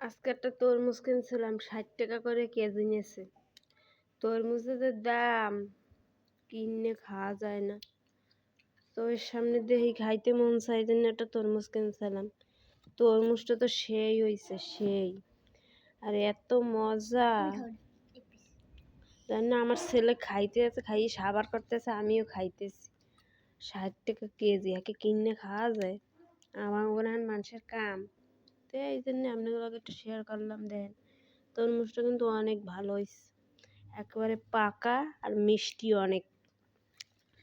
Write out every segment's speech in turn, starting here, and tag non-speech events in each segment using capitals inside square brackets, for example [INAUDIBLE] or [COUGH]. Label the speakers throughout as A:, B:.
A: আজকে একটা তরমুজ কিনছিলাম, ষাট টাকা করে কেজি নিয়েছে। তরমুজের দাম কিনে খাওয়া যায় না। তো এর সামনে দেখি খাইতে মন চাই জন্য একটা তরমুজ কিনছিলাম। তরমুজটা তো সেই হয়েছে সেই। আর এত মজা। জানি আমার ছেলে খাইতে আছে, খাইয়ে সাবার করতেছে, আমিও খাইতেছি। ষাট টাকা কেজি, একে কিনে খাওয়া যায়। আমার ওখানে মানুষের কাম। তো এই জন্য আপনাদের একটু শেয়ার করলাম দেখেন তরমুজটা কিন্তু অনেক ভালো হয়েছে একেবারে পাকা আর মিষ্টি অনেক।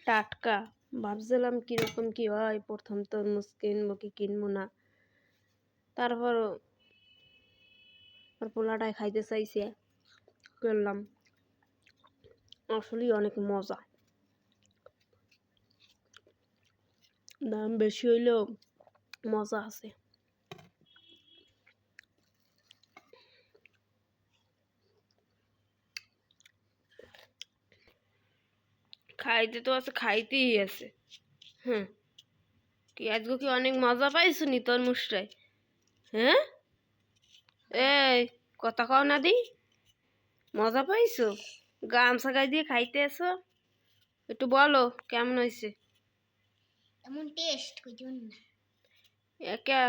A: টাটকা। ভাবছিলাম কীরকম কী হয়, প্রথম তরমুজ কিনবো কি কিনবো না। তারপর ওর পোলাটায় খাইতে চাইছে। করলাম। আসলেই অনেক মজা। দাম বেশি হইলেও মজা আছে। খাইতে তো আছে খাইতেই আছে। হ্যাঁ কি আজকে কি অনেক মজা পাইছো নি তরমুজটায়? হ্যাঁ? এই কথা কও না দি। মজা পাইছো? গামছা গায়ে দিয়ে খাইতে এসো একটু বলো কেমন হয়েছে
B: এমন টেস্ট কই জন্য
A: একা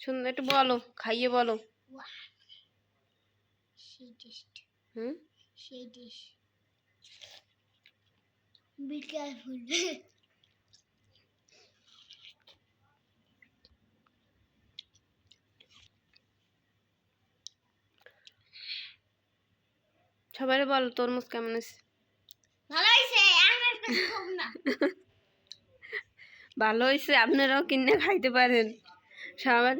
A: সুন্দর একটু বলো খাইয়ে বলো।
B: সেই টেস্ট
A: হুম?
B: সেই টেস্ট বি কেয়ারফুল [LAUGHS]
A: সবাই বলো তরমুজ কেমন হয়েছে?
B: ভালো হয়েছে? [LAUGHS]
A: ভালো হয়েছে? আপনারাও কিনে খাইতে পারেন। সবাই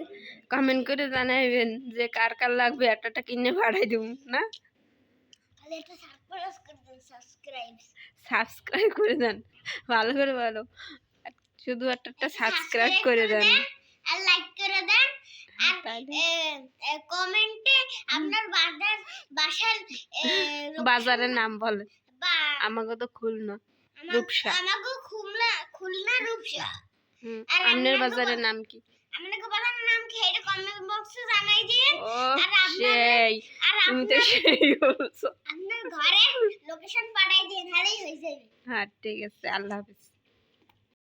A: কমেন্ট করে জানাইবেন যে কার কার লাগবে একটা কিনে পাঠাই দেবো না?
B: সাবস্ক্রাইব করে দেন।
A: ভালো করে বলো। শুধু একটা একটা সাবস্ক্রাইব করে দেন।
B: আর লাইক করে দেন। আর কমেন্টে আপনার বাজার বাসার
A: বাজারের নাম বলে আমাকে তো খুলনা রূপসা।
B: আমাকে খুলনা খুলনা রূপসা। আর
A: আপনার বাজারের নাম কি?
B: আপনাকে বাবার নাম কি? এটা কমেন্ট বক্সে জানাই দিন। আর আপনার- আর
A: তুমি তো সেই বলছো।
B: ঘরে লোকেশন পাঠাই দিন তাহলেই হয়ে যাবে।
A: হ্যাঁ ঠিক আছে আল্লাহ হাফিজ।